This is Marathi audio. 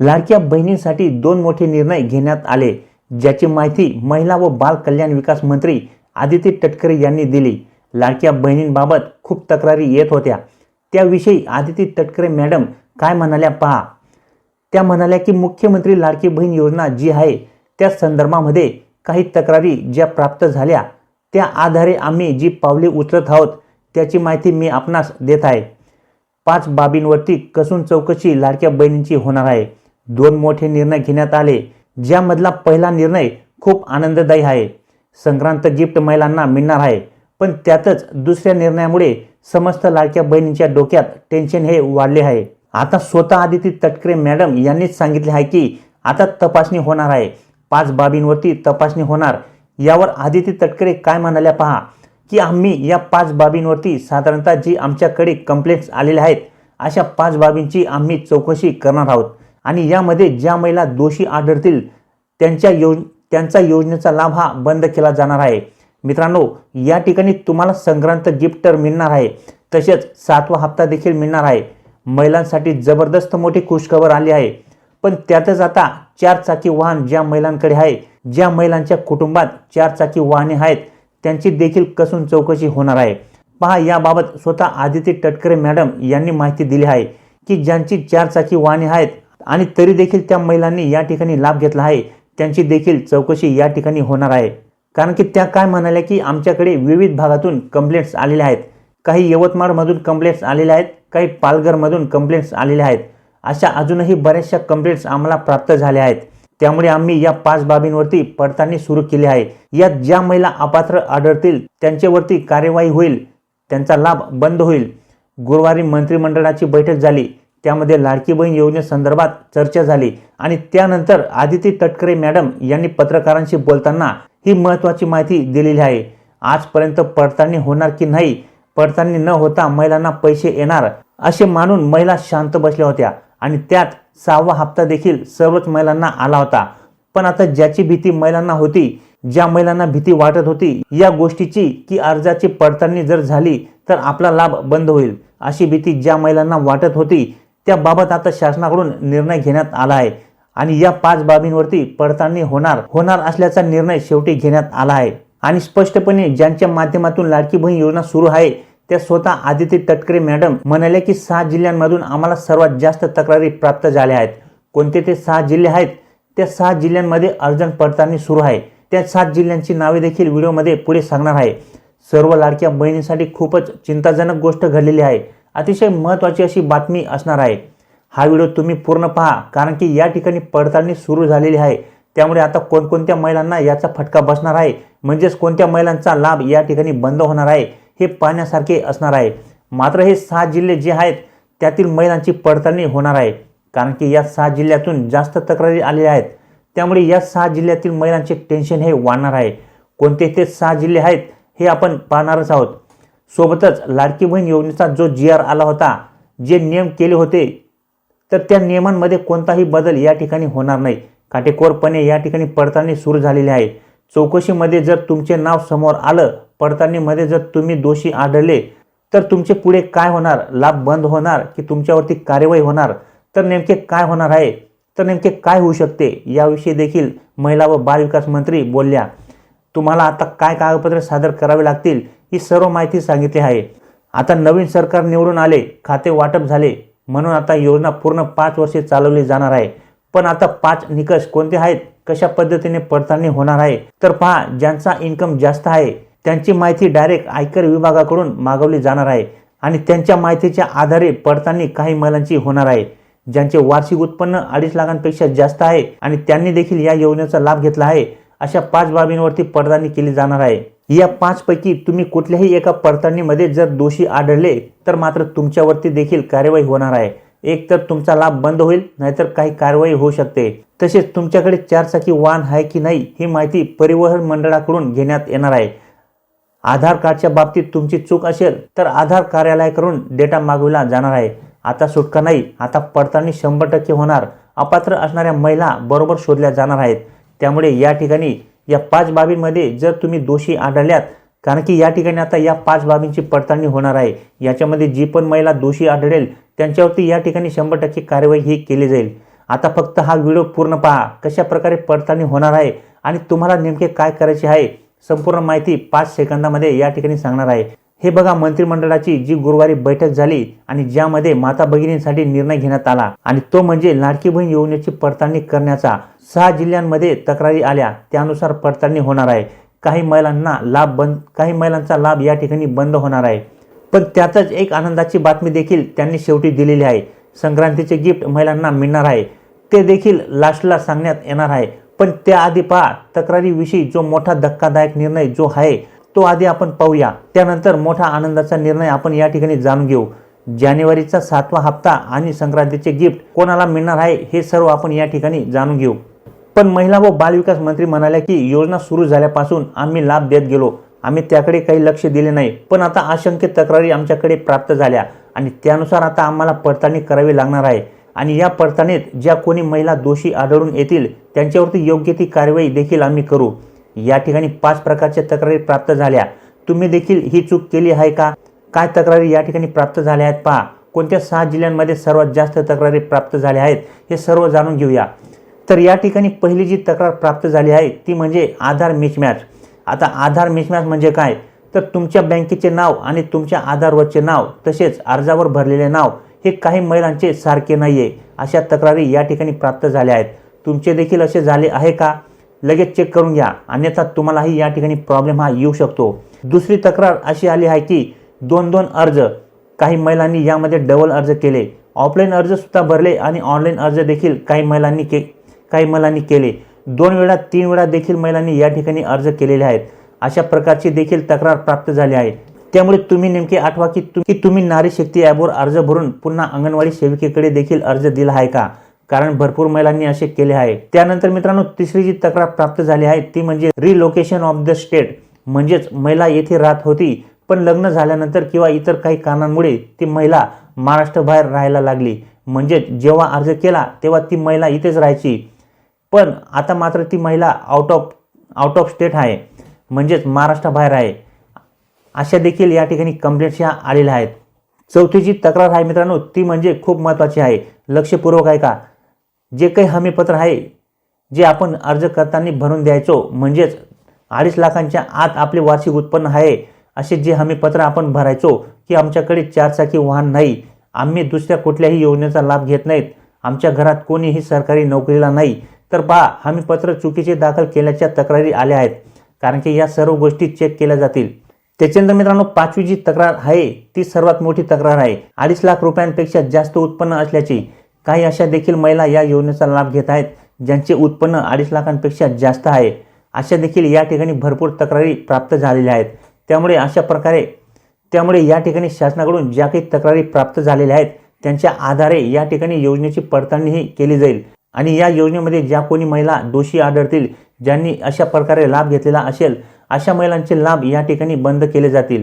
लाडक्या बहिणींसाठी दोन मोठे निर्णय घेण्यात आले ज्याची माहिती महिला व बाल कल्याण विकास मंत्री आदिती तटकरे यांनी दिली. लाडक्या बहिणींबाबत खूप तक्रारी येत होत्या. त्याविषयी आदिती तटकरे मॅडम काय म्हणाल्या पहा. त्या म्हणाल्या की मुख्यमंत्री लाडकी बहीण योजना जी आहे त्या संदर्भामध्ये काही तक्रारी ज्या प्राप्त झाल्या त्या आधारे आम्ही जी पावले उचलत आहोत त्याची माहिती मी आपणास देत आहे. पाच बाबींवरती कसून चौकशी लाडक्या बहिणींची होणार आहे. दोन मोठे निर्णय घेण्यात आले ज्यामधला पहिला निर्णय खूप आनंददायी आहे. संक्रांत गिफ्ट महिलांना मिळणार आहे पण त्यातच दुसऱ्या निर्णयामुळे समस्त लाडक्या बहिणींच्या डोक्यात टेन्शन हे वाढले आहे. आता स्वतः आदिती तटकरे मॅडम यांनीच सांगितले आहे की आता तपासणी होणार आहे. पाच बाबींवरती तपासणी होणार. यावर आदिती तटकरे काय म्हणाल्या पहा? की आम्ही या पाच बाबींवरती साधारणतः जी आमच्याकडे कंप्लेंट्स आलेल्या आहेत अशा पाच बाबींची आम्ही चौकशी करणार आहोत. आणि यामध्ये ज्या महिला दोषी आढळतील त्यांच्या योज त्यांचा योजनेचा लाभ हा बंद केला जाणार आहे. मित्रांनो या ठिकाणी तुम्हाला संक्रांत गिफ्ट तर मिळणार आहे तसेच सातवा हप्ता देखील मिळणार आहे. महिलांसाठी जबरदस्त मोठी खुशखबर आली आहे. पण त्यातच आता चार चाकी वाहन ज्या महिलांकडे आहे ज्या महिलांच्या कुटुंबात चार चाकी वाहने आहेत त्यांची देखील कसून चौकशी होणार आहे. पहा याबाबत स्वतः आदिती टटकरे मॅडम यांनी माहिती दिली आहे की ज्यांची चार चाकी वाहने आहेत आणि तरी देखील त्या महिलांनी या ठिकाणी लाभ घेतला आहे. त्यांची देखील चौकशी या ठिकाणी होणार आहे. कारण की त्या काय म्हणाल्या की आमच्याकडे विविध भागातून कंप्लेंट्स आलेल्या आहेत. काही यवतमाळमधून कंप्लेंट्स आलेल्या आहेत काही पालघरमधून कंप्लेंट्स आलेल्या आहेत. अशा अजूनही बऱ्याचशा कंप्लेंट्स आम्हाला प्राप्त झाल्या आहेत. त्यामुळे आम्ही या पाच बाबींवरती पडताळणी सुरू केली आहे. यात ज्या महिला अपात्र आढळतील त्यांच्यावरती कार्यवाही होईल त्यांचा लाभ बंद होईल. गुरुवारी मंत्रिमंडळाची बैठक झाली. त्यामध्ये लाडकी बहीण योजनेसंदर्भात चर्चा झाली आणि त्यानंतर आदिती तटकरे मॅडम यांनी पत्रकारांशी बोलताना ही महत्त्वाची माहिती दिलेली आहे. आजपर्यंत पडताळणी होणार की नाही? पडताळणी न होता महिलांना पैसे येणार असे मानून महिला शांत बसल्या होत्या आणि त्यात सहावा हप्ता देखील सर्वच महिलांना आला होता. पण आता ज्याची भीती महिलांना होती ज्या महिलांना भीती वाटत होती या गोष्टीची की अर्जाची पडताळणी जर झाली तर आपला लाभ बंद होईल अशी भीती ज्या महिलांना वाटत होती त्याबाबत आता शासनाकडून निर्णय घेण्यात आला आहे. आणि या पाच बाबींवरती पडताळणी होणार होणार असल्याचा निर्णय शेवटी घेण्यात आला आहे. आणि स्पष्टपणे ज्यांच्या माध्यमातून लाडकी बहीण योजना सुरू आहे त्या स्वतः आदिती तटकरे मॅडम म्हणाले की सहा जिल्ह्यांमधून आम्हाला सर्वात जास्त तक्रारी प्राप्त झाल्या आहेत. कोणते ते सहा जिल्हे आहेत? त्या सहा जिल्ह्यांमध्ये अर्जंट पडताळणी सुरू आहे. त्या सात जिल्ह्यांची नावे देखील व्हिडिओमध्ये पुढे सांगणार आहे. सर्व लाडक्या बहिणींसाठी खूपच चिंताजनक गोष्ट घडलेली आहे. अतिशय महत्त्वाची अशी बातमी असणार आहे. हा व्हिडिओ तुम्ही पूर्ण पहा कारण की या ठिकाणी पडताळणी सुरू झालेली आहे. त्यामुळे आता कोणकोणत्या महिलांना याचा फटका बसणार आहे? म्हणजेच कोणत्या महिलांचा लाभ या ठिकाणी बंद होणार आहे हे पाहण्यासारखे असणार आहे. मात्र हे सहा जिल्हे जे आहेत त्यातील महिलांची पडताळणी होणार आहे कारण की या सहा जिल्ह्यातून जास्त तक्रारी आलेल्या आहेत. त्यामुळे या सहा जिल्ह्यातील महिलांचे टेन्शन हे वाढणार आहे. कोणते ते सहा जिल्हे आहेत हे आपण पाहणारच आहोत. सोबतच लाडकी बहीण योजनेचा जो जी आर आला होता जे नियम केले होते तर त्या नियमांमध्ये कोणताही बदल या ठिकाणी होणार नाही. काटेकोरपणे या ठिकाणी पडताळणी सुरू झालेली आहे. चौकशीमध्ये जर तुमचे नाव समोर आलं पडताळणीमध्ये जर तुम्ही दोषी आढळले तर तुमचे पुढे काय होणार? लाभ बंद होणार की तुमच्यावरती कार्यवाही होणार? तर नेमके काय होणार आहे? तर नेमके काय होऊ शकते? याविषयी देखील महिला व बालविकास मंत्री बोलल्या. तुम्हाला आता काय कागदपत्रे सादर करावे लागतील? ही सर्व माहिती सांगितली आहे. आता नवीन सरकार निवडून आले खाते वाटप झाले म्हणून आता योजना पूर्ण पाच वर्षे चालवली जाणार आहे. पण आता पाच निकष कोणते आहेत? कशा पद्धतीने पडताळणी होणार आहे? तर पहा ज्यांचा इन्कम जास्त आहे त्यांची माहिती डायरेक्ट आयकर विभागाकडून मागवली जाणार आहे आणि त्यांच्या माहितीच्या आधारे पडताळणी काही महिलांची होणार आहे. ज्यांचे वार्षिक उत्पन्न अडीच लाखांपेक्षा जास्त आहे आणि त्यांनी देखील या योजनेचा लाभ घेतला आहे अशा पाच बाबींवरती पडताळणी केली जाणार आहे. या पाचपैकी तुम्ही कुठल्याही एका पडताळणीमध्ये जर दोषी आढळले तर मात्र तुमच्यावरती देखील कार्यवाही होणार आहे. एक तर तुमचा लाभ बंद होईल नाहीतर काही कारवाई होऊ शकते. तसेच तुमच्याकडे चारचाकी वाहन आहे की नाही ही माहिती परिवहन मंडळाकडून घेण्यात येणार आहे. आधार कार्डच्या बाबतीत तुमची चूक असेल तर आधार कार्यालयाकडून डेटा मागविला जाणार आहे. आता सुटका नाही आता पडताळणी शंभर टक्के होणार. अपात्र असणाऱ्या महिला बरोबर शोधल्या जाणार आहेत. त्यामुळे या ठिकाणी या पाच बाबींमध्ये जर तुम्ही दोषी आढळल्यात कारण की या ठिकाणी आता या पाच बाबींची पडताळणी होणार आहे. याच्यामध्ये जी पण महिला दोषी आढळेल त्यांच्यावरती या ठिकाणी शंभर टक्के कार्यवाही ही केली जाईल. आता फक्त हा व्हिडिओ पूर्ण पहा कशा प्रकारे पडताळणी होणार आहे आणि तुम्हाला नेमके काय करायचे आहे संपूर्ण माहिती पाच सेकंदामध्ये या ठिकाणी सांगणार आहे. हे बघा मंत्रिमंडळाची जी गुरुवारी बैठक झाली आणि ज्यामध्ये माता भगिनींसाठी निर्णय घेण्यात आला. आणि तो म्हणजे लाडकी बहीण योजनेची पडताळणी करण्याचा सहा जिल्ह्यांमध्ये तक्रारी आल्या. त्यानुसार पडताळणी होणार आहे. काही महिलांना लाभ बंद काही महिलांचा लाभ या ठिकाणी बंद होणार आहे. पण त्यातच एक आनंदाची बातमी देखील त्यांनी शेवटी दिलेली आहे. संक्रांतीचे गिफ्ट महिलांना मिळणार आहे. ते देखील लास्टला सांगण्यात येणार आहे. पण त्याआधी पहा तक्रारीविषयी जो मोठा धक्कादायक निर्णय जो आहे तो आधी आपण पाहूया. त्यानंतर मोठा आनंदाचा निर्णय आपण या ठिकाणी जाणून घेऊ. जानेवारीचा सातवा हप्ता आणि संक्रांतीचे गिफ्ट कोणाला मिळणार आहे हे सर्व आपण या ठिकाणी जाणून घेऊ. पण महिला व बालविकास मंत्री म्हणाल्या की योजना सुरू झाल्यापासून आम्ही लाभ देत गेलो. आम्ही त्याकडे काही लक्ष दिले नाही. पण आता असंख्य तक्रारी आमच्याकडे प्राप्त झाल्या आणि त्यानुसार आता आम्हाला पडताळणी करावी लागणार आहे. आणि या पडताळणीत ज्या कोणी महिला दोषी आढळून येतील त्यांच्यावरती योग्य ती कारवाई देखील आम्ही करू. या ठिकाणी पाच प्रकारच्या तक्रारी प्राप्त झाल्या. तुम्ही देखील ही चूक केली आहे का? काय तक्रारी या ठिकाणी प्राप्त झाल्या आहेत? पहा कोणत्या सहा जिल्ह्यांमध्ये सर्वात जास्त तक्रारी प्राप्त झाल्या आहेत हे सर्व जाणून घेऊया. तर या ठिकाणी पहिली जी तक्रार प्राप्त झाली आहे ती म्हणजे आधार मिसमॅच आता आधार मिसमॅच म्हणजे काय? तर तुमच्या बँकेचे नाव आणि तुमच्या आधारवरचे नाव तसेच अर्जावर भरलेले नाव हे काही महिलांचे सारखे नाही आहे अशा तक्रारी या ठिकाणी प्राप्त झाल्या आहेत. तुमचे देखील असे झाले आहे का? लगेच चेक करून घ्या. अन्यथा तुम्हालाही या ठिकाणी प्रॉब्लेम हा येऊ शकतो. दुसरी तक्रार अशी आली आहे की दोन दोन अर्ज काही महिलांनी यामध्ये डबल अर्ज केले. ऑफलाईन अर्ज सुद्धा भरले आणि ऑनलाईन अर्ज देखील काही महिलांनी के काही महिलांनी केले. दोन वेळा तीन वेळा देखील महिलांनी या ठिकाणी अर्ज केलेले आहेत. अशा प्रकारची देखील तक्रार प्राप्त झाली आहे. त्यामुळे तुम्ही नेमके आठवा की की तुम्ही नारी शक्ती ॲपवर अर्ज भरून पुन्हा अंगणवाडी सेविकेकडे देखील अर्ज दिला आहे का? कारण भरपूर महिलांनी असे केले आहे. त्यानंतर मित्रांनो तिसरी जी तक्रार प्राप्त झाली आहे ती म्हणजे रिलोकेशन ऑफ द स्टेट म्हणजेच महिला येथे राहत होती पण लग्न झाल्यानंतर किंवा इतर काही कारणांमुळे ती महिला महाराष्ट्राबाहेर राहायला लागली. म्हणजेच जेव्हा अर्ज केला तेव्हा ती महिला इथेच राहायची. पण आता मात्र ती महिला out of out of state आहे. म्हणजेच महाराष्ट्राबाहेर आहे. अशा देखील या ठिकाणी कंप्लेंट्स ह्या आलेल्या आहेत. चौथी जी तक्रार आहे मित्रांनो ती म्हणजे खूप महत्त्वाची आहे. लक्षपूर्वक आहे का जे काही हमीपत्र आहे जे आपण अर्ज करताना भरून द्यायचो म्हणजेच अडीच लाखांच्या आत आपले वार्षिक उत्पन्न आहे असे जे हमीपत्र आपण भरायचो की आमच्याकडे चारचाकी वाहन नाही आम्ही दुसऱ्या कुठल्याही योजनेचा लाभ घेत नाहीत आमच्या घरात कोणीही सरकारी नोकरीला नाही तर पहा हमीपत्र चुकीचे दाखल केल्याच्या तक्रारी आल्या आहेत कारण की या सर्व गोष्टी चेक केल्या जातील. त्याच्यानंतर मित्रांनो पाचवी जी तक्रार आहे ती सर्वात मोठी तक्रार आहे. अडीच लाख रुपयांपेक्षा जास्त उत्पन्न असल्याची काही अशा देखील महिला या योजनेचा लाभ घेत आहेत ज्यांचे उत्पन्न अडीच लाखांपेक्षा जास्त आहे. अशा देखील या ठिकाणी भरपूर तक्रारी प्राप्त झालेल्या आहेत. त्यामुळे अशा प्रकारे त्यामुळे या ठिकाणी शासनाकडून ज्या काही तक्रारी प्राप्त झालेल्या आहेत त्यांच्या आधारे या ठिकाणी योजनेची पडताळणीही केली जाईल. आणि या योजनेमध्ये ज्या कोणी महिला दोषी आढळतील ज्यांनी अशा प्रकारे लाभ घेतलेला असेल अशा महिलांचे लाभ या ठिकाणी बंद केले जातील.